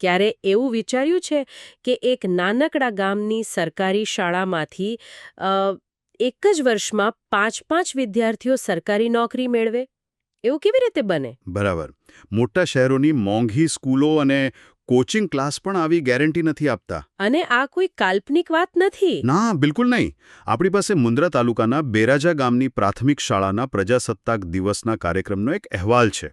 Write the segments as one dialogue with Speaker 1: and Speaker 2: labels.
Speaker 1: ક્યારે એવું વિચાર્યું છે કે એક નાનકડા ગામની સરકારી શાળામાંથી એક જ વર્ષમાં પાંચ પાંચ વિદ્યાર્થીઓ સરકારી નોકરી મેળવે? એવું કેવી રીતે બને?
Speaker 2: બરાબર. મોટા શહેરોની મોંઘી સ્કૂલો અને કોચિંગ ક્લાસ પણ આવી ગેરંટી નથી આપતા.
Speaker 1: અને આ કોઈ કાલ્પનિક વાત નથી?
Speaker 2: ના બિલકુલ નહીં. આપણી પાસે મુન્દ્રા તાલુકાના બેરાજા ગામની પ્રાથમિક શાળાના પ્રજાસત્તાક દિવસના કાર્યક્રમનો એક અહેવાલ છે.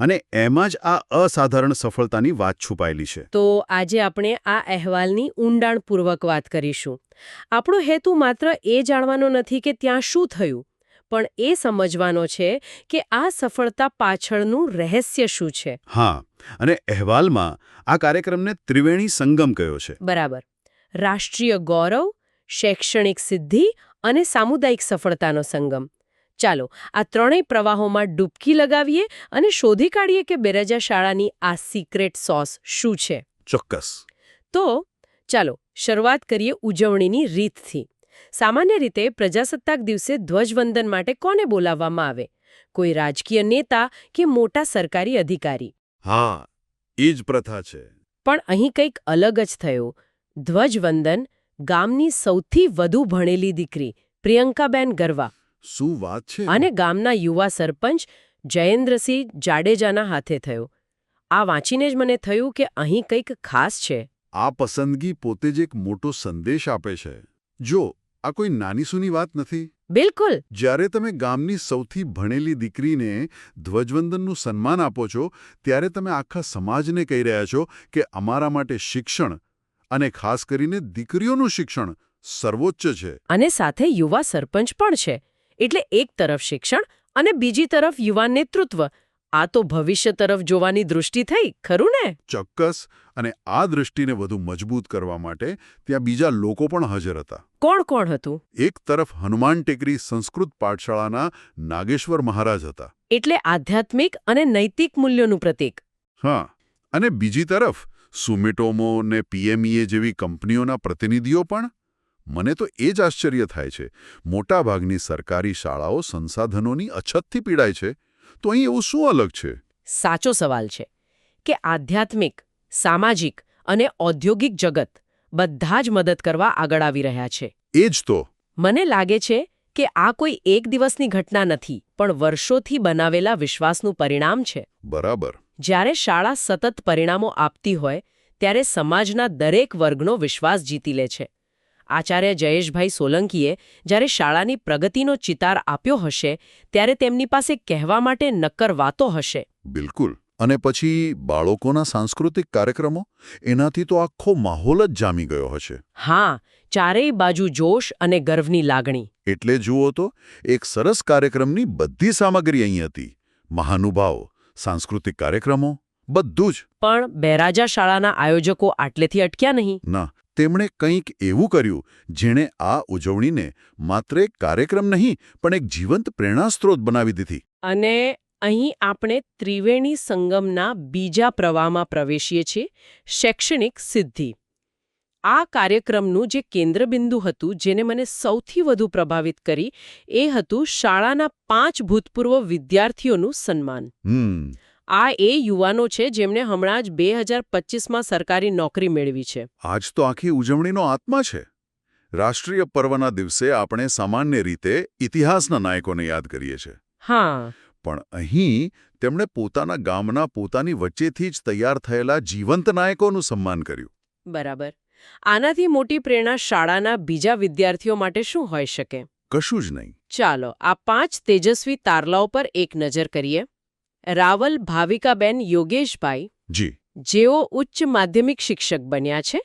Speaker 2: અને એમાં જ આ અસાધારણ સફળતાની વાત છુપાયેલી છે.
Speaker 1: તો આજે આપણે આ અહેવાલની ઊંડાણપૂર્વક વાત કરીશું. આપણો હેતુ માત્ર એ જાણવાનો નથી કે ત્યાં શું થયું. પણ એ સમજવાનો છે કે આ સફળતા પાછળનું રહસ્ય શું છે.
Speaker 2: હા અને અહેવાલમાં આ કાર્યક્રમને ત્રિવેણી સંગમ કયો છે.
Speaker 1: બરાબર. રાષ્ટ્રીય ગૌરવ શૈક્ષણિક સિદ્ધિ અને સામુદાયિક સફળતાનો સંગમ. ચાલો આ ત્રણેય પ્રવાહોમાં ડૂબકી લગાવીએ અને શોધી કાઢીએ કે બેરજા શાળાની આ સિક્રેટ સોસ શું છે.
Speaker 2: ચોક્કસ.
Speaker 1: તો ચાલો શરૂઆત કરીએ ઉજવણીની રીતથી. સામાન્ય રીતે પ્રજાસત્તાક દિવસે ધ્વજવંદન માટે કોને બોલાવવામાં આવે? કોઈ રાજકીય નેતા કે મોટા સરકારી અધિકારી?
Speaker 2: હા એ જ પ્રથા છે.
Speaker 1: પણ અહીં કંઈક અલગ જ થયું. ધ્વજવંદન ગામની સૌથી વધુ ભણેલી દીકરી પ્રિયંકાબેન ગરવા.
Speaker 2: શું વાત છે?
Speaker 1: અને ગામના યુવા સરપંચ જયેન્દ્રસિંહ જાડેજાના હાથે થયો. આ વાંચીને જ મને થયું કે અહીં કંઈક ખાસ છે.
Speaker 2: આ પસંદગી પોતે જ એક મોટો સંદેશ આપે છે. જો આ કોઈ નાની સૂની વાત નથી.
Speaker 1: બિલકુલ.
Speaker 2: જ્યારે તમે ગામની સૌથી ભણેલી દીકરીને ધ્વજવંદનનું સન્માન આપો છો ત્યારે તમે આખા સમાજને કહી રહ્યા છો કે અમારા માટે શિક્ષણ અને ખાસ કરીને દીકરીઓનું શિક્ષણ સર્વોચ્ચ છે.
Speaker 1: અને સાથે યુવા સરપંચ પણ છે. એટલે એક તરફ શિક્ષણ અને બીજી તરફ યુવા નેતૃત્વ. આ તો ભવિષ્ય તરફ જોવાની દૃષ્ટિ થઈ ખરું ને?
Speaker 2: ચોક્કસ અને આ દૃષ્ટિને વધુ મજબૂત કરવા માટે ત્યાં બીજા લોકો પણ હાજર હતા.
Speaker 1: કોણ કોણ હતું?
Speaker 2: એક તરફ હનુમાન ટેકરી સંસ્કૃત પાઠશાળાના નાગેશ્વર મહારાજ હતા.
Speaker 1: એટલે આધ્યાત્મિક અને નૈતિક મૂલ્યોનું પ્રતીક.
Speaker 2: હા અને બીજી તરફ સુમિટોમો ને પીએમઈએ જેવી કંપનીઓના પ્રતિનિધિઓ પણ. મને તો એ જ આશ્ચર્ય થાય છે. મોટાભાગની સરકારી શાળાઓ સંસાધનોની અછતથી પીડાય છે. તો અહીં એવું શું અલગ છે?
Speaker 1: સાચો સવાલ છે કે આધ્યાત્મિક સામાજિક અને ઔદ્યોગિક જગત બધા જ મદદ કરવા આગળ આવી રહ્યા છે.
Speaker 2: એ જ તો.
Speaker 1: મને લાગે છે કે આ કોઈ એક દિવસની ઘટના નથી પણ વર્ષોથી બનાવેલા વિશ્વાસનું પરિણામ છે.
Speaker 2: બરાબર.
Speaker 1: જ્યારે શાળા સતત પરિણામો આપતી હોય ત્યારે સમાજના દરેક વર્ગનો વિશ્વાસ જીતી લે છે. આચાર્ય જયેશભાઈ સોલંકીએ જ્યારે શાળાની પ્રગતિનો ચિતાર આપ્યો હશે ત્યારે તેમની પાસે કહેવા માટે નક્કર વાતો હશે.
Speaker 2: બિલકુલ. અને પછી બાળકોના સાંસ્કૃતિક કાર્યક્રમો? એનાથી તો આખો માહોલ જ જામી ગયો હશે.
Speaker 1: હા ચારેય બાજુ જોશ અને ગર્વની લાગણી.
Speaker 2: એટલે જુઓ તો એક સરસ કાર્યક્રમની બધી સામગ્રી અહીં હતી. મહાનુભાવો સાંસ્કૃતિક કાર્યક્રમો બધું જ.
Speaker 1: પણ બેરાજા શાળાના આયોજકો આટલેથી અટક્યા નહીં.
Speaker 2: ના તેમણે કંઈક એવું કર્યું જેણે આ ઉજવણીને માત્ર એક કાર્યક્રમ નહીં પણ એક જીવંત પ્રેરણા સ્ત્રોત બનાવી દીધી.
Speaker 1: અને અહીં આપણે ત્રિવેણી સંગમના બીજા પ્રવાહમાં પ્રવેશીએ છીએ શૈક્ષણિક સિદ્ધિ. આ કાર્યક્રમનું જે કેન્દ્રબિંદુ હતું જેને મને સૌથી વધુ પ્રભાવિત કરી એ હતું શાળાના પાંચ ભૂતપૂર્વ વિદ્યાર્થીઓનું સન્માન.
Speaker 2: હમ.
Speaker 1: આ એ યુવાનો છે જેમણે હમણાં જ બે હજાર પચીસમાં સરકારી નોકરી મેળવી છે.
Speaker 2: આજ તો આખી ઉજવણીનો આત્મા છે. રાષ્ટ્રીય પર્વના દિવસે આપણે સામાન્ય રીતે ઇતિહાસના નાયકોને યાદ કરીએ છીએ.
Speaker 1: હા.
Speaker 2: પણ અહીં તેમણે પોતાના ગામના પોતાની વચ્ચેથી જ તૈયાર થયેલા જીવંત નાયકોનું સન્માન કર્યું.
Speaker 1: બરાબર. આનાથી મોટી પ્રેરણા શાળાના બીજા વિદ્યાર્થીઓ માટે શું હોઈ શકે?
Speaker 2: કશું જ નહીં.
Speaker 1: ચાલો આ પાંચ તેજસ્વી તારલાઓ પર એક નજર કરીએ. રાવલ ભાવિકાબેન યોગેશભાઈ
Speaker 2: જી.
Speaker 1: જેઓ ઉચ્ચ માધ્યમિક શિક્ષક બન્યા છે.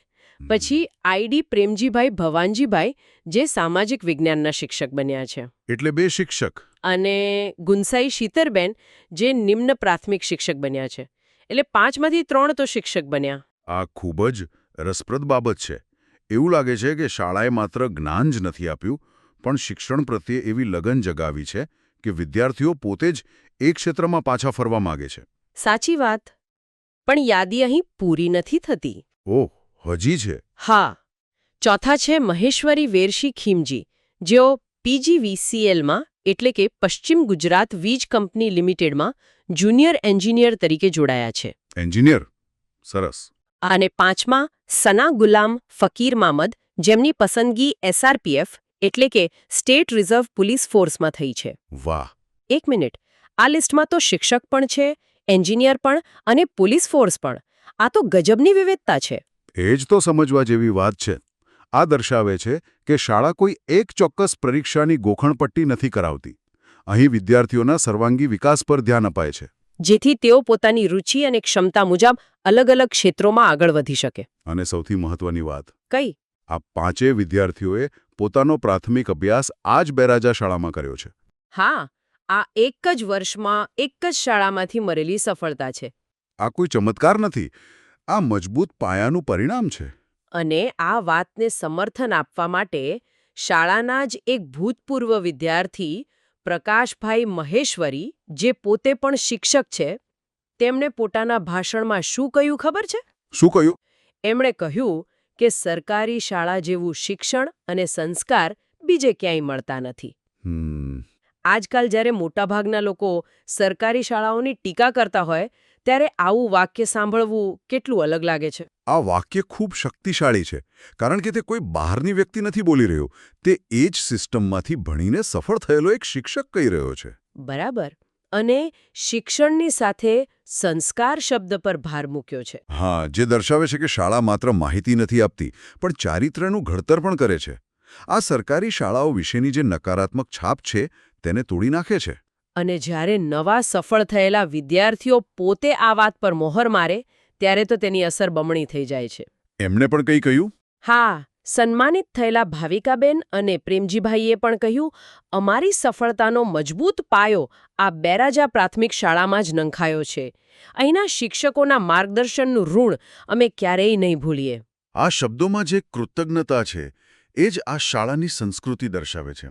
Speaker 1: પછી આઈડી પ્રેમજીભાઈ ભવાનજીભાઈ જે સામાજિક વિજ્ઞાનના શિક્ષક બન્યા છે.
Speaker 2: એટલે બે શિક્ષક.
Speaker 1: અને ગુંસાઈ શીતરબેન જે નિમ્ન પ્રાથમિક શિક્ષક બન્યા છે. એટલે પાંચમાંથી ત્રણ તો શિક્ષક બન્યા.
Speaker 2: આ ખૂબ જ રસપ્રદ બાબત છે. એવું લાગે છે કે શાળાએ માત્ર જ્ઞાન જ નથી આપ્યું પણ શિક્ષણ પ્રત્યે એવી લગન જગાવી છે કે વિદ્યાર્થીઓ પોતે જ એ ક્ષેત્રમાં પાછા ફરવા માગે છે.
Speaker 1: સાચી વાત. પણ યાદી અહીં પૂરી નથી થતી.
Speaker 2: ઓહ હજી છે.
Speaker 1: હા. ચોથા છે મહેશ્વરી વેરશી ખીમજી. જેઓ પીજીવીસીએલમાં એટલે કે પશ્ચિમ ગુજરાત વીજ કંપની લિમિટેડમાં જુનિયર એન્જિનિયર તરીકે જોડાયા છે.
Speaker 2: એન્જિનિયર? સરસ.
Speaker 1: અને પાંચમા સના ગુલામ ફકીર મામદ જેમની પસંદગી એસઆરપીએફ એટલે કે સ્ટેટ રિઝર્વ પોલીસ ફોર્સમાં થઈ છે.
Speaker 2: વાહ.
Speaker 1: એક મિનિટ. આ લિસ્ટમાં તો શિક્ષક પણ છે એન્જિનિયર પણ અને પોલીસ ફોર્સ પણ. આ તો ગજબની વિવિધતા છે.
Speaker 2: એ જ તો સમજવા જેવી વાત છે. આ દર્શાવે છે કે શાળા કોઈ એક ચોક્કસ પરીક્ષાની ગોખણપટ્ટી નથી કરાવતી. અહીં વિદ્યાર્થીઓના સર્વાંગી વિકાસ પર ધ્યાન અપાય છે.
Speaker 1: જેથી તેઓ પોતાની રુચિ અને ક્ષમતા મુજબ અલગ અલગ ક્ષેત્રોમાં આગળ વધી શકે.
Speaker 2: અને સૌથી મહત્વની વાત.
Speaker 1: કઈ?
Speaker 2: આ પાંચે વિદ્યાર્થીઓએ પોતાનો પ્રાથમિક અભ્યાસ આ જ બેરાજા શાળામાં કર્યો છે.
Speaker 1: હા આ એક જ વર્ષમાં એક જ શાળામાંથી મળેલી સફળતા છે.
Speaker 2: આ કોઈ ચમત્કાર નથી. આ મજબૂત પાયાનું પરિણામ છે.
Speaker 1: અને આ વાતને સમર્થન આપવા માટે શાળાના જ એક ભૂતપૂર્વ વિદ્યાર્થી પ્રકાશભાઈ મહેશ્વરી જે પોતે પણ શિક્ષક છે તેમણે પોતાના ભાષણમાં શું કહ્યું ખબર છે?
Speaker 2: શું કહ્યું?
Speaker 1: એમણે કહ્યું કે સરકારી શાળા જેવું શિક્ષણ અને સંસ્કાર બીજે ક્યાંય મળતા નથી. આજકાલ જ્યારે મોટાભાગના લોકો સરકારી શાળાઓની ટીકા કરતા હોય ત્યારે આવું વાક્ય સાંભળવું કેટલું અલગ લાગે છે?
Speaker 2: આ વાક્ય ખૂબ શક્તિશાળી છે કારણ કે તે કોઈ બહારની વ્યક્તિ નથી બોલી રહ્યો. તે એ જ સિસ્ટમમાંથી ભણીને સફળ થયેલો એક શિક્ષક કહી રહ્યો છે.
Speaker 1: બરાબર. અને શિક્ષણની સાથે સંસ્કાર શબ્દ પર ભાર મૂક્યો છે.
Speaker 2: હા જે દર્શાવે છે કે શાળા માત્ર માહિતી નથી આપતી પણ ચારિત્ર્યનું ઘડતર પણ કરે છે. આ સરકારી શાળાઓ વિશેની જે નકારાત્મક છાપ છે તેને તોડી નાખે છે.
Speaker 1: અને જ્યારે નવા સફળ થયેલા વિદ્યાર્થીઓ પોતે આ વાત પર મોહર મારે ત્યારે તો તેની અસર બમણી થઈ જાય છે.
Speaker 2: એમને પણ કંઈ કહ્યું?
Speaker 1: હા સન્માનિત થયેલા ભાવિકાબેન અને પ્રેમજીભાઈએ પણ કહ્યું અમારી સફળતાનો મજબૂત પાયો આ બેરાજા પ્રાથમિક શાળામાં જ નંખાયો છે. અહીંના શિક્ષકોના માર્ગદર્શનનું ઋણ અમે ક્યારેય નહીં ભૂલીએ.
Speaker 2: આ શબ્દોમાં જે કૃતજ્ઞતા છે એ જ આ શાળાની સંસ્કૃતિ દર્શાવે છે.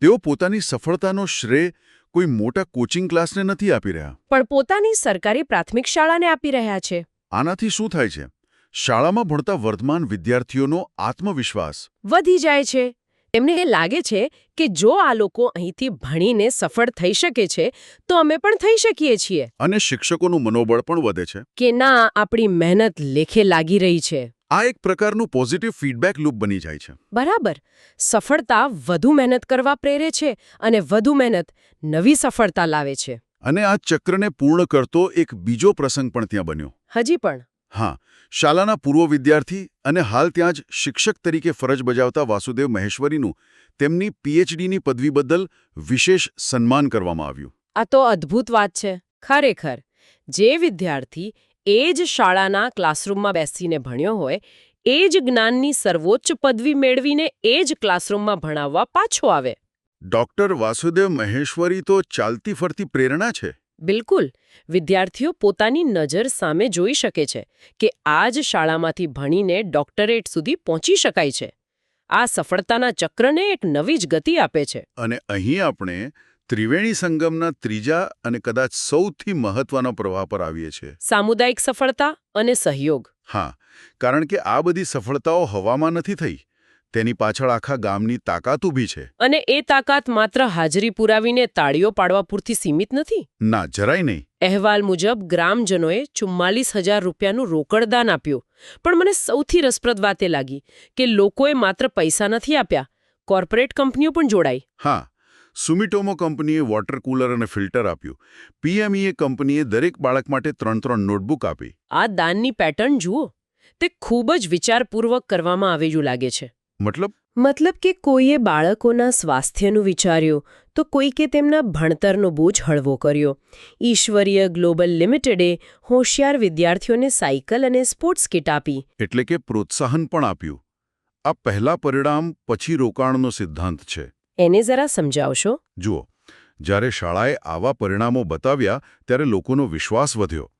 Speaker 2: તેઓ પોતાની સફળતાનો શ્રેય કોઈ મોટા કોચિંગ ક્લાસને નથી આપી રહ્યા.
Speaker 1: પણ પોતાની સરકારી પ્રાથમિક શાળાને આપી રહ્યા છે.
Speaker 2: આનાથી શું થાય છે? શાળામાં ભણતા વર્તમાન વિદ્યાર્થીઓનો આત્મવિશ્વાસ
Speaker 1: વધી જાય છે. એમને એ લાગે છે કે જો આ લોકો અહીંથી ભણીને સફળ થઈ શકે છે તો અમે પણ થઈ શકીએ છીએ.
Speaker 2: અને શિક્ષકોનું મનોબળ પણ વધે છે.
Speaker 1: કે ના આપણી મહેનત લેખે લાગી રહી છે.
Speaker 2: આ એક પ્રકારનું પોઝિટિવ ફીડબેક લૂપ બની જાય છે.
Speaker 1: બરાબર. સફળતા વધુ મહેનત કરવા પ્રેરે છે અને વધુ મહેનત નવી સફળતા લાવે છે.
Speaker 2: અને આ ચક્રને પૂર્ણ કરતો એક બીજો પ્રસંગ પણ ત્યાં બન્યો.
Speaker 1: હજી પણ.
Speaker 2: હા શાળાના પૂર્વ વિદ્યાર્થી અને હાલ ત્યાં જ શિક્ષક તરીકે ફરજ બજાવતા વાસુદેવ મહેશ્વરીનું તેમની પીએચડીની પદવી બદલ વિશેષ સન્માન કરવામાં આવ્યું.
Speaker 1: આ તો અદ્ભુત વાત છે. ખરેખર જે વિદ્યાર્થી એ જ શાળાના ક્લાસરૂમમાં બેસીને ભણ્યો હોય એ જ જ્ઞાનની સર્વોચ્ચ પદવી મેળવીને એ જ ક્લાસરૂમમાં ભણાવવા પાછો આવે.
Speaker 2: ડોક્ટર વાસુદેવ મહેશ્વરી તો ચાલતી ફરતી પ્રેરણા છે.
Speaker 1: બિલકુલ. વિદ્યાર્થીઓ પોતાની નજર સામે જોઈ શકે છે કે આ જ શાળામાંથી ભણીને ડોક્ટરેટ સુધી પહોંચી શકાય છે. આ સફળતાના ચક્રને એક નવી જ ગતિ આપે છે.
Speaker 2: અને અહીં આપણે ત્રિવેણી સંગમના ત્રીજા અને કદાચ સૌથી મહત્વના પ્રવાહ પર આવીએ છીએ.
Speaker 1: સામુદાયિક સફળતા અને સહયોગ.
Speaker 2: હા કારણ કે આ બધી સફળતાઓ હવામાં નથી થઈ. તેની પાછળ આખા ગામની તાકાત ઊભી છે.
Speaker 1: અને એ તાકાત માત્ર હાજરી પુરાવીને તાળીઓ પાડવા પૂરતી સીમિત નથી?
Speaker 2: ના જરાય નહીં.
Speaker 1: અહેવાલ મુજબ ગ્રામજનોએ ચુમ્માલીસ હજાર રૂપિયાનું રોકડદાન આપ્યું. પણ મને સૌથી રસપ્રદ વાત એ લાગી કે લોકોએ માત્ર પૈસા નથી આપ્યા. કોર્પોરેટ કંપનીઓ પણ જોડાઈ.
Speaker 2: હા સુમિટોમો કંપનીએ વોટર કુલર અને ફિલ્ટર આપ્યું. પીએમઈએ કંપનીએ દરેક બાળક માટે ત્રણ ત્રણ નોટબુક આપી.
Speaker 1: આ દાનની પેટર્ન જુઓ. તે ખૂબ જ વિચારપૂર્વક કરવામાં આવેલું લાગે છે.
Speaker 2: મતલબ?
Speaker 1: મતલબ કે કોઈએ બાળકોના સ્વાસ્થ્યનું વિચાર્યું તો કોઈકે તેમના ભણતરનો બોજ હળવો કર્યો. ઈશ્વરીય ગ્લોબલ લિમિટેડે હોશિયાર વિદ્યાર્થીઓને સાયકલ અને સ્પોર્ટ્સ કિટ આપી.
Speaker 2: એટલે કે પ્રોત્સાહન પણ આપ્યું. આ પહેલા પરિણામ પછી રોકાણનો સિદ્ધાંત છે.
Speaker 1: એને જરા સમજાવશો?
Speaker 2: જુઓ જ્યારે શાળાએ આવા પરિણામો બતાવ્યા ત્યારે લોકોનો વિશ્વાસ વધ્યો.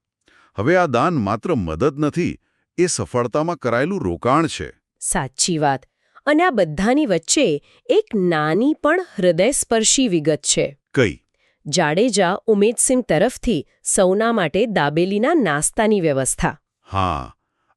Speaker 2: હવે આ દાન માત્ર મદદ નથી એ સફળતામાં કરાયેલું રોકાણ છે.
Speaker 1: સાચી વાત. અને આ બધાની વચ્ચે એક નાની પણ હૃદયસ્પર્શી વિગત છે.
Speaker 2: કઈ?
Speaker 1: જાડેજા ઉમેદસિંહ તરફથી સૌના માટે દાબેલીના નાસ્તાની વ્યવસ્થા.
Speaker 2: હા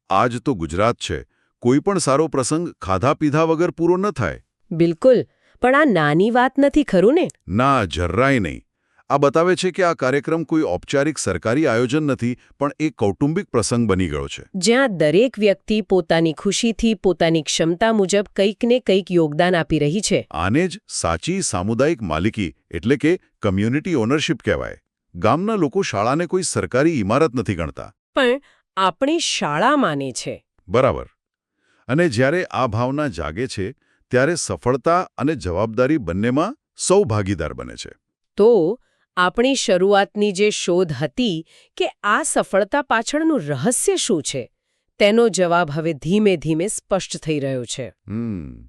Speaker 2: આજ તો ગુજરાત છે. કોઈ પણ સારો પ્રસંગ ખાધા પીધા વગર પૂરો ન થાય.
Speaker 1: બિલકુલ. પણ આ નાની વાત નથી ખરું ને?
Speaker 2: ના જરાય નહીં. આ બતાવે છે કે આ કાર્યક્રમ કોઈ ઔપચારિક સરકારી આયોજન નથી પણ એક કૌટુંબિક પ્રસંગ બની ગયો છે.
Speaker 1: જ્યાં દરેક વ્યક્તિ પોતાની ખુશીથી પોતાની ક્ષમતા મુજબ કંઈક ને કંઈક યોગદાન આપી રહી છે.
Speaker 2: આને જ સાચી સામુદાયિક માલિકી એટલે કે કમ્યુનિટી ઓનરશિપ કહેવાય. ગામના લોકો શાળાને કોઈ સરકારી ઇમારત નથી ગણતા.
Speaker 1: પણ આપણી શાળા માને છે.
Speaker 2: બરાબર. અને જ્યારે આ ભાવના જાગે છે ત્યારે સફળતા અને જવાબદારી બંનેમાં સૌ ભાગીદાર બને છે.
Speaker 1: તો આપણી શરૂઆતની જે શોધ હતી કે આ સફળતા પાછળનું રહસ્ય શું છે તેનો જવાબ હવે ધીમે ધીમે સ્પષ્ટ થઈ રહ્યો છે.
Speaker 2: હમ.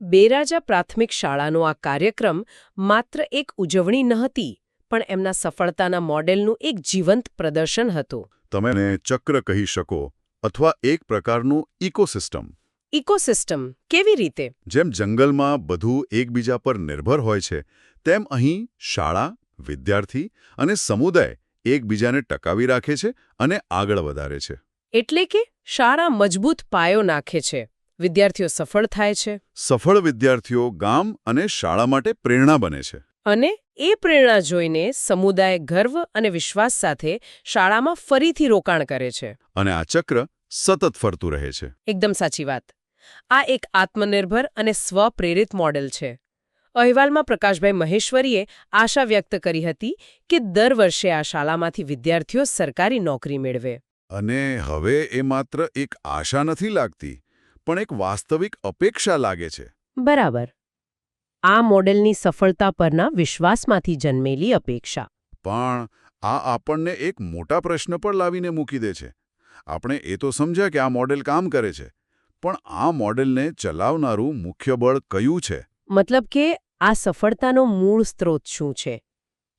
Speaker 1: બેરાજા પ્રાથમિક શાળાનો આ કાર્યક્રમ માત્ર એક ઉજવણી નહોતી પણ એમના સફળતાના મોડેલનું એક જીવંત પ્રદર્શન હતું.
Speaker 2: તમે ચક્ર કહી શકો અથવા એક પ્રકારનું ઇકોસિસ્ટમ.
Speaker 1: ઇકોસિસ્ટમ કેવી રીતે?
Speaker 2: જેમ જંગલમાં બધું એકબીજા પર નિર્ભર હોય છે તેમ અહીં શાળા વિદ્યાર્થી અને સમુદાય એકબીજાને ટકાવી રાખે છે અને આગળ વધારે છે.
Speaker 1: એટલે કે શાળા મજબૂત પાયો નાખે છે વિદ્યાર્થીઓ સફળ થાય છે.
Speaker 2: સફળ વિદ્યાર્થીઓ ગામ અને શાળા માટે પ્રેરણા બને છે.
Speaker 1: અને એ પ્રેરણા જોઈને સમુદાય ગર્વ અને વિશ્વાસ સાથે શાળામાં ફરીથી રોકાણ કરે છે.
Speaker 2: અને આ ચક્ર સતત ફરતું રહે છે.
Speaker 1: એકદમ સાચી વાત. આ એક આત્મનિર્ભર અને સ્વપ્રેરિત મોડેલ છે. અહેવાલમાં પ્રકાશભાઈ મહેશ્વરીએ આશા વ્યક્ત કરી હતી કે દર વર્ષે આ શાળામાંથી વિદ્યાર્થીઓ સરકારી નોકરી મેળવે.
Speaker 2: અને હવે એ માત્ર એક આશા નથી લાગતી પણ એક વાસ્તવિક અપેક્ષા લાગે છે.
Speaker 1: બરાબર. આ મોડેલની સફળતા પરના વિશ્વાસમાંથી જન્મેલી અપેક્ષા.
Speaker 2: પણ આ આપણને એક મોટા પ્રશ્ન પર લાવીને મૂકી દે છે. આપણે એ તો સમજ્યા કે આ મોડેલ કામ કરે છે. પણ આ મોડેલને ચલાવનારું મુખ્ય બળ કયું છે?
Speaker 1: મતલબ કે આ સફળતાનો મૂળ સ્ત્રોત શું છે?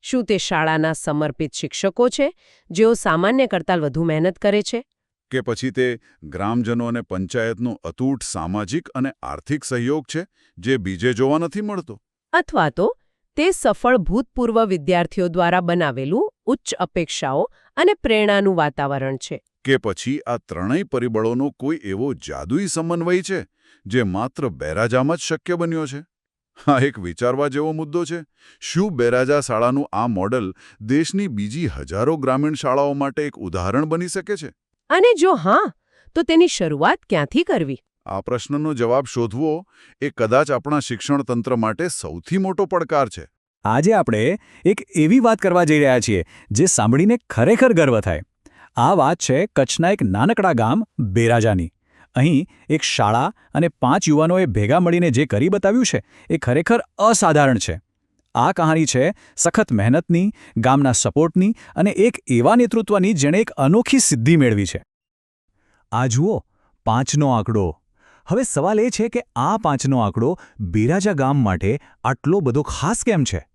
Speaker 1: શું તે શાળાના સમર્પિત શિક્ષકો છે જેઓ સામાન્ય કરતાં વધુ મહેનત કરે છે?
Speaker 2: કે પછી તે ગ્રામજનો અને પંચાયતનો અતૂટ સામાજિક અને આર્થિક સહયોગ છે જે બીજે જોવા નથી મળતો?
Speaker 1: અથવા તો તે સફળ ભૂતપૂર્વ વિદ્યાર્થીઓ દ્વારા બનાવેલું ઉચ્ચ અપેક્ષાઓ અને પ્રેરણાનું વાતાવરણ છે.
Speaker 2: કે પછી આ ત્રણેય પરિબળોનો કોઈ એવો જાદુઈ સમન્વય છે જે માત્ર બેરાજામાં જ શક્ય બન્યો છે? આ એક વિચારવા જેવો મુદ્દો છે. શું બેરાજા શાળાનું આ મોડલ દેશની બીજી હજારો ગ્રામીણ શાળાઓ માટે એક ઉદાહરણ બની શકે છે?
Speaker 1: અને જો હા તો તેની શરૂઆત ક્યાંથી કરવી?
Speaker 2: આ પ્રશ્નનો જવાબ શોધવો એ કદાચ આપણા શિક્ષણ તંત્ર માટે સૌથી મોટો પડકાર છે.
Speaker 3: આજે આપણે એક એવી વાત કરવા જઈ રહ્યા છીએ જે સાંભળીને ખરેખર ગર્વ થાય. આ વાત છે કચ્છના એક નાનકડા ગામ બેરાજાની. અહીં એક શાળા અને પાંચ યુવાનોએ ભેગા મળીને જે કરી બતાવ્યું છે, એ ખરેખર અસાધારણ છે. આ કહાની છે સખત મહેનતની, ગામના સપોર્ટની અને એક એવા નેતૃત્વની જેણે એક અનોખી સિદ્ધિ મેળવી છે. આ જુઓ, પાંચનો આંકડો. હવે સવાલ એ છે કે આ પાંચનો આંકડો બેરાજા ગામ માટે આટલો બધો ખાસ કેમ છે?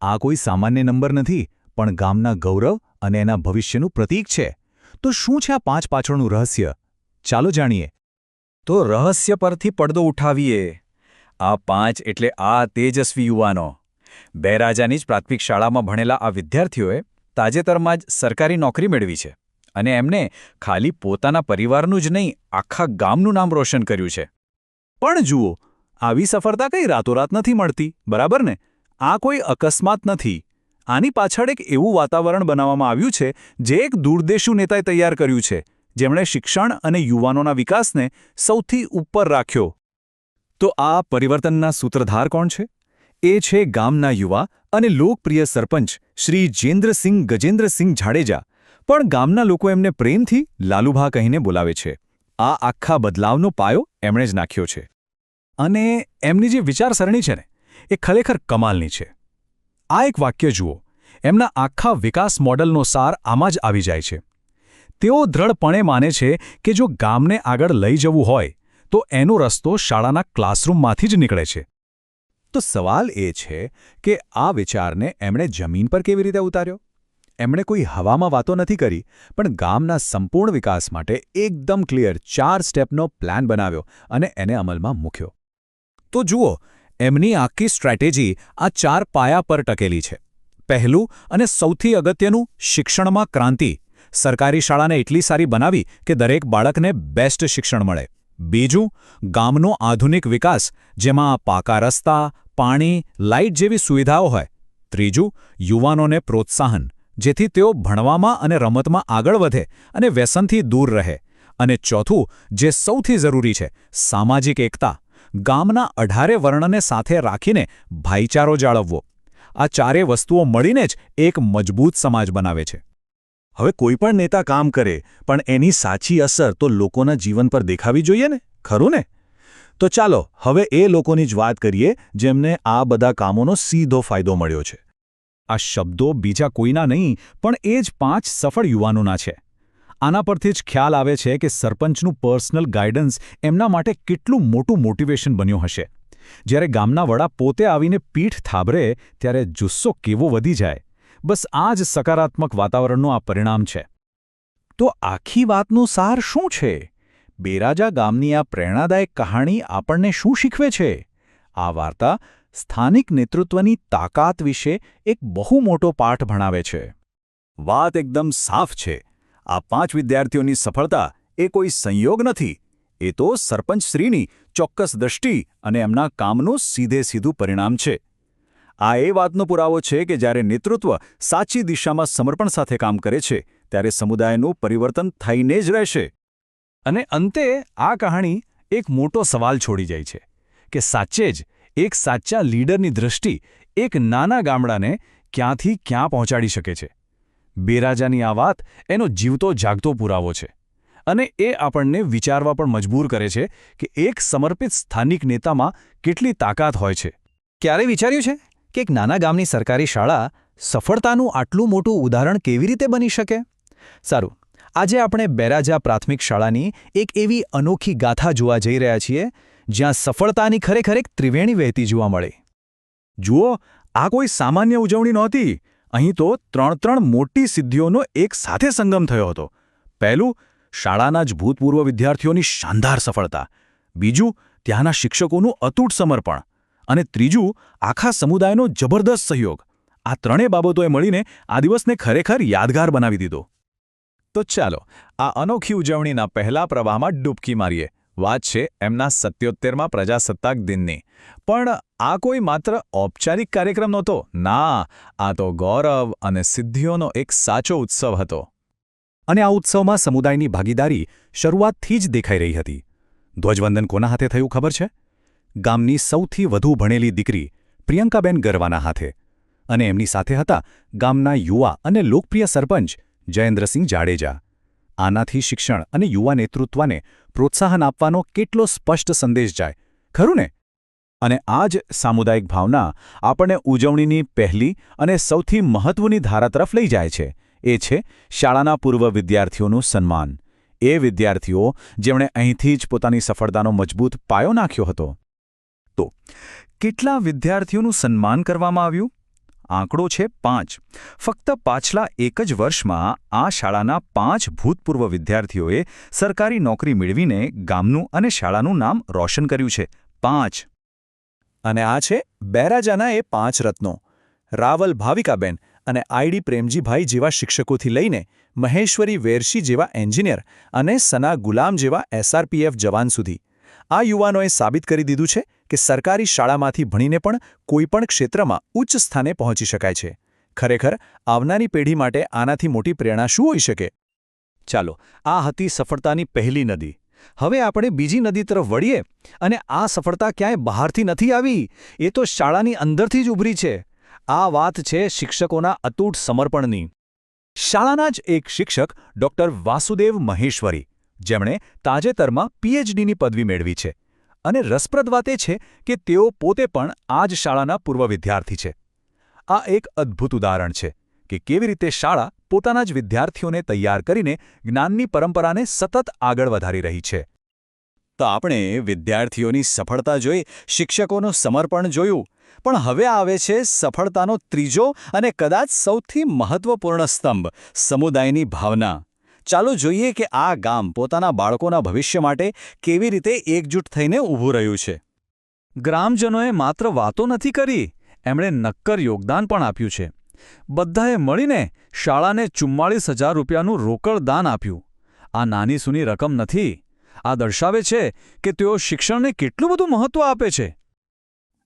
Speaker 3: આ કોઈ સામાન્ય નંબર નથી, પણ ગામના ગૌરવ અને એના ભવિષ્યનું પ્રતીક છે. તો શું છે આ પાંચ પાછળનું રહસ્ય? ચાલો જાણીએ. તો રહસ્ય પરથી પડદો ઉઠાવીએ. આ પાંચ એટલે આ તેજસ્વી યુવાનો. બેરાજાની જ પ્રાથમિક શાળામાં ભણેલા આ વિદ્યાર્થીઓએ તાજેતરમાં જ સરકારી નોકરી મેળવી છે અને એમને ખાલી પોતાના પરિવારનું જ નહીં, આખા ગામનું નામ રોશન કર્યું છે. પણ જુઓ, આવી સફળતા કઈ રાતોરાત નથી મળતી, બરાબર ને? આ કોઈ અકસ્માત નથી. આની પાછળ એક એવું વાતાવરણ બનાવવામાં આવ્યું છે, જે એક દૂરદેશુ નેતાએ તૈયાર કર્યું છે. જેમણે શિક્ષણ અને યુવાનોના વિકાસને સૌથી ઉપર રાખ્યો. તો આ પરિવર્તનના સૂત્રધાર કોણ છે? એ છે ગામના યુવા અને લોકપ્રિય સરપંચ શ્રી જેન્દ્રસિંહ ગજેન્દ્રસિંહ જાડેજા. પણ ગામના લોકો એમને પ્રેમથી લાલુભા કહીને બોલાવે છે. આ આખા બદલાવનો પાયો એમણે જ નાખ્યો છે. અને એમની જે વિચારસરણી છે ને, એ ખરેખર કમાલની છે. આ એક વાક્ય જુઓ. એમના આખા વિકાસ મોડલનો સાર આમાં જ આવી જાય છે. તેઓ દ્રઢપણે માને છે કે જો ગામને આગળ લઈ જવું હોય, તો એનો રસ્તો શાળાના ક્લાસરૂમમાંથી જ નીકળે છે. તો સવાલ એ છે કે આ વિચારને એમણે જમીન પર કેવી રીતે ઉતાર્યો? એમણે કોઈ હવામાં વાતો નથી કરી, પણ ગામના સંપૂર્ણ વિકાસ માટે એકદમ ક્લિયર ચાર સ્ટેપનો પ્લાન બનાવ્યો અને એને અમલમાં મૂક્યો. તો જુઓ એમની આખી સ્ટ્રેટેજી આ ચાર પાયા પર ટકેલી છે. પહેલું અને સૌથી અગત્યનું શિક્ષણમાં ક્રાંતિ. સરકારી શાળાને એટલી સારી બનાવી કે દરેક બાળકને બેસ્ટ શિક્ષણ મળે. બીજું, ગામનો આધુનિક વિકાસ, જેમાં પાકા રસ્તા, પાણી, લાઇટ જેવી સુવિધાઓ હોય.
Speaker 4: ત્રીજું, યુવાનોને પ્રોત્સાહન, જેથી તેઓ ભણવામાં અને રમતમાં આગળ વધે અને વ્યસનથી દૂર રહે. અને ચોથું, જે સૌથી જરૂરી છે, સામાજિક એકતા. ગામના અઢારે વર્ણને સાથે રાખીને ભાઈચારો જાળવવો. આ ચારે વસ્તુઓ મળીને જ એક મજબૂત સમાજ બનાવે છે.
Speaker 3: હવે કોઈ પણ નેતા કામ કરે, પણ એની સાચી અસર તો લોકોના જીવન પર દેખાવી જોઈએ ને? ખરું ને? તો ચાલો, હવે એ લોકોની જ વાત કરીએ, જેમને આ બધા કામોનો સીધો ફાયદો મળ્યો છે.
Speaker 4: આ શબ્દો બીજા કોઈના નહીં, પણ એ જ પાંચ સફળ યુવાનોના છે. આના પરથી જ ખ્યાલ આવે છે કે સરપંચનું પર્સનલ ગાઈડન્સ એમના માટે કેટલું મોટું મોટિવેશન બન્યું હશે. જ્યારે ગામના વડા પોતે આવીને પીઠ થાબરે, ત્યારે જુસ્સો કેવો વધી જાય. બસ આ જ સકારાત્મક વાતાવરણનું આ પરિણામ છે.
Speaker 3: તો આખી વાતનું સાર શું છે? બેરાજા ગામની આ પ્રેરણાદાયક કહાણી આપણને શું શીખવે છે? આ વાર્તા સ્થાનિક નેતૃત્વની તાકાત વિશે એક બહુ મોટો પાઠ ભણાવે છે. વાત એકદમ સાફ છે. આ પાંચ વિદ્યાર્થીઓની સફળતા એ કોઈ સંયોગ નથી. એ તો સરપંચશ્રીની ચોક્કસ દ્રષ્ટિ અને એમના કામનું સીધે સીધું પરિણામ છે. આ એ વાતનો પુરાવો છે કે જ્યારે નેતૃત્વ સાચી દિશામાં સમર્પણ સાથે કામ કરે છે, ત્યારે સમુદાયનું પરિવર્તન થઈને જ રહેશે.
Speaker 4: અને અંતે આ કહાણી એક મોટો સવાલ છોડી જાય છે કે સાચે જ એક સાચા લીડરની દૃષ્ટિ એક નાના ગામડાને ક્યાંથી ક્યાં પહોંચાડી શકે છે? બેરાજાની આ વાત એનો જીવતો જાગતો પુરાવો છે અને એ આપણને વિચારવા પણ મજબૂર કરે છે કે એક સમર્પિત સ્થાનિક નેતામાં કેટલી તાકાત હોય છે.
Speaker 5: ક્યારે વિચાર્યું છે કે એક નાના ગામની સરકારી શાળા સફળતાનું આટલું મોટું ઉદાહરણ કેવી રીતે બની શકે? સારું, આજે આપણે બેરાજા પ્રાથમિક શાળાની એક એવી અનોખી ગાથા જોવા જઈ રહ્યા છીએ, જ્યાં સફળતાની ખરેખર એક ત્રિવેણી વહેતી જોવા મળે.
Speaker 3: જુઓ, આ કોઈ સામાન્ય ઉજવણી નહોતી. અહીં તો ત્રણ ત્રણ મોટી સિદ્ધિઓનો એક સાથે સંગમ થયો હતો. પહેલું, શાળાના જ ભૂતપૂર્વ વિદ્યાર્થીઓની શાનદાર સફળતા. બીજું, ત્યાંના શિક્ષકોનું અતૂટ સમર્પણ. અને ત્રીજું, આખા સમુદાયનો જબરદસ્ત સહયોગ. આ ત્રણેય બાબતોએ મળીને આ દિવસને ખરેખર યાદગાર બનાવી દીધો. તો ચાલો, આ અનોખી ઉજવણીના પહેલા પ્રવાહમાં ડૂબકી મારીએ. વાત છે એમના સત્યોતેરમાં પ્રજાસત્તાક દિનની. પણ આ કોઈ માત્ર ઔપચારિક કાર્યક્રમ નહોતો. ના, આ તો ગૌરવ અને સિદ્ધિઓનો એક સાચો ઉત્સવ હતો.
Speaker 4: અને આ ઉત્સવમાં સમુદાયની ભાગીદારી શરૂઆતથી જ દેખાઈ રહી હતી. ધ્વજવંદન કોના હાથે થયું ખબર છે? ગામની સૌથી વધુ ભણેલી દીકરી પ્રિયંકાબેન ગરવાના હાથે. અને એમની સાથે હતા ગામના યુવા અને લોકપ્રિય સરપંચ જયેન્દ્રસિંહ જાડેજા. આનાથી શિક્ષણ અને યુવા નેતૃત્વને પ્રોત્સાહન આપવાનો કેટલો સ્પષ્ટ સંદેશ જાય, ખરું ને? અને આ જ સામુદાયિક ભાવના આપણને ઉજવણીની પહેલી અને સૌથી મહત્વની ધારા તરફ લઈ જાય છે. એ છે શાળાના પૂર્વ વિદ્યાર્થીઓનું સન્માન. એ વિદ્યાર્થીઓ જેમણે અહીંથી જ પોતાની સફળતાનો મજબૂત પાયો નાખ્યો હતો. તો, કેટલા વિદ્યાર્થીઓનું સન્માન કરવામાં આવ્યું? આંકડો છે પાંચ. ફક્ત પાછલા એક જ વર્ષમાં આ શાળાના પાંચ ભૂતપૂર્વ વિદ્યાર્થીઓએ સરકારી નોકરી મેળવીને ગામનું અને શાળાનું નામ રોશન કર્યું છે. પાંચ.
Speaker 3: અને આ છે બેરાજાના એ પાંચ રત્નો. રાવલ ભાવિકાબેન અને આઈડી પ્રેમજીભાઈ જેવા શિક્ષકોથી લઈને મહેશ્વરી વેરશી જેવા એન્જિનિયર અને સના ગુલામ જેવા એસઆરપીએફ જવાન સુધી. આ યુવાનોએ સાબિત કરી દીધું છે કે સરકારી શાળામાંથી ભણીને પણ કોઈપણ ક્ષેત્રમાં ઉચ્ચ સ્થાને પહોંચી શકાય છે. ખરેખર, આવનારી પેઢી માટે આનાથી મોટી પ્રેરણા શું હોઈ શકે? ચાલો, આ હતી સફળતાની પહેલી નદી. હવે આપણે બીજી નદી તરફ વળીએ અને આ સફળતા ક્યાંય બહારથી નથી આવી? એ તો શાળાની અંદરથી જ ઉભરી છે. આ વાત છે શિક્ષકોના અતૂટ સમર્પણની. શાળાના જ એક શિક્ષક, ડોક્ટર વાસુદેવ મહેશ્વરી, જેમણે તાજેતરમાં પીએચડીની પદવી મેળવી છે. અને રસપ્રદ વાત એ છે કે તેઓ પોતે પણ આ જ શાળાના પૂર્વ વિદ્યાર્થી છે. આ એક અદ્ભુત ઉદાહરણ છે કે કેવી રીતે શાળા પોતાના જ વિદ્યાર્થીઓને તૈયાર કરીને જ્ઞાનની પરંપરાને સતત આગળ વધારી રહી છે. તો આપણે વિદ્યાર્થીઓની સફળતા જોઈ, શિક્ષકોનું સમર્પણ જોયું, પણ હવે આવે છે સફળતાનો ત્રીજો અને કદાચ સૌથી મહત્વપૂર્ણ સ્તંભ, સમુદાયની ભાવના. ચાલો જોઈએ કે આ ગામ પોતાના બાળકોના ભવિષ્ય માટે કેવી રીતે એકજૂટ થઈને ઊભું રહ્યું છે. ગ્રામજનોએ માત્ર વાતો નથી કરી, એમણે નક્કર યોગદાન પણ આપ્યું છે. બધાએ મળીને શાળાને ચુમ્માળીસ હજાર રૂપિયાનું રોકડ દાન આપ્યું. આ નાની સૂની રકમ નથી. આ દર્શાવે છે કે તેઓ શિક્ષણને કેટલું બધું મહત્વ આપે છે.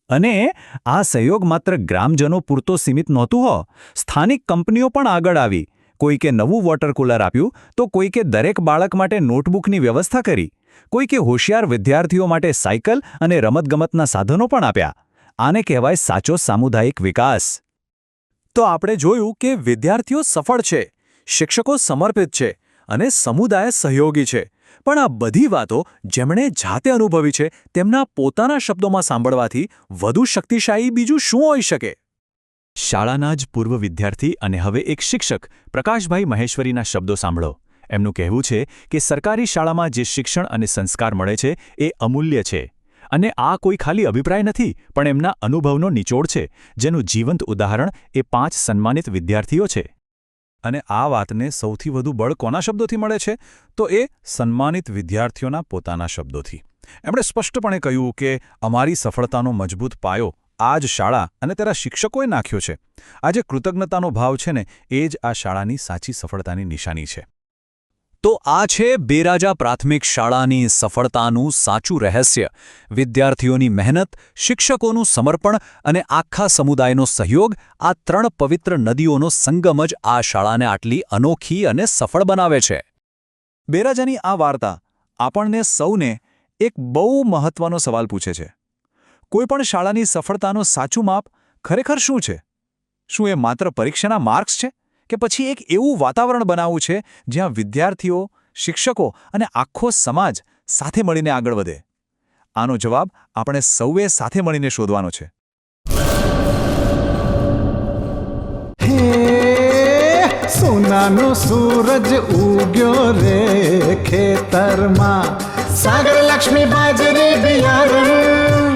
Speaker 3: અને આ સહયોગ માત્ર ગ્રામજનો પૂરતો સીમિત નહોતું હો, સ્થાનિક કંપનીઓ પણ આગળ આવી. કોઈકે નવું વોટર કુલર આપ્યું, તો કોઈકે દરેક બાળક માટે નોટબુકની વ્યવસ્થા કરી. કોઈકે હોશિયાર વિદ્યાર્થીઓ માટે સાયકલ અને રમતગમતના સાધનો પણ આપ્યા. આને કહેવાય સાચો સામુદાયિક વિકાસ.
Speaker 6: તો આપણે જોયું કે વિદ્યાર્થીઓ સફળ છે, શિક્ષકો સમર્પિત છે અને સમુદાય સહયોગી છે. પણ આ બધી વાતો જેમણે જાતે અનુભવી છે, તેમના પોતાના શબ્દોમાં સાંભળવાથી વધુ શક્તિશાળી બીજું શું હોઈ શકે?
Speaker 3: શાળાના જ પૂર્વ વિદ્યાર્થી અને હવે એક શિક્ષક, પ્રકાશભાઈ મહેશ્વરીના શબ્દો સાંભળો. એમનું કહેવું છે કે સરકારી શાળામાં જે શિક્ષણ અને સંસ્કાર મળે છે, એ અમૂલ્ય છે. અને આ કોઈ ખાલી અભિપ્રાય નથી, પણ એમના અનુભવનો નિચોડ છે, જેનું જીવંત ઉદાહરણ એ પાંચ સન્માનિત વિદ્યાર્થીઓ છે.
Speaker 6: અને આ વાતને સૌથી વધુ બળ કોના શબ્દોથી મળે છે? તો એ સન્માનિત વિદ્યાર્થીઓના પોતાના શબ્દોથી. એમણે સ્પષ્ટપણે કહ્યું કે અમારી સફળતાનો મજબૂત પાયો આ જ શાળા અને તેના શિક્ષકોએ નાખ્યો છે. આ જે કૃતજ્ઞતાનો ભાવ છે ને, એ જ આ શાળાની સાચી સફળતાની નિશાની છે.
Speaker 3: તો આ છે બેરાજા પ્રાથમિક શાળાની સફળતાનું સાચું રહસ્ય. વિદ્યાર્થીઓની મહેનત, શિક્ષકોનું સમર્પણ અને આખા સમુદાયનો સહયોગ, આ ત્રણ પવિત્ર નદીઓનો સંગમ જ આ શાળાને આટલી અનોખી અને સફળ બનાવે છે.
Speaker 6: બેરાજાની આ વાર્તા આપણને સૌને એક બહુ મહત્વનો સવાલ પૂછે છે. કોઈપણ શાળાની સફળતાનું સાચું માપ ખરેખર શું છે? શું એ માત્ર પરીક્ષાના માર્ક્સ છે કે પછી એક એવું વાતાવરણ બનાવવું છે જ્યાં વિદ્યાર્થીઓ, શિક્ષકો અને આખો સમાજ સાથે મળીને આગળ વધે? આનો જવાબ આપણે સૌએ સાથે મળીને શોધવાનો છે.
Speaker 7: સોનાનો સૂરજ ઉગ્યો રે ખેતરમાં. સાગર લક્ષ્મી બાજરી બિયારણ.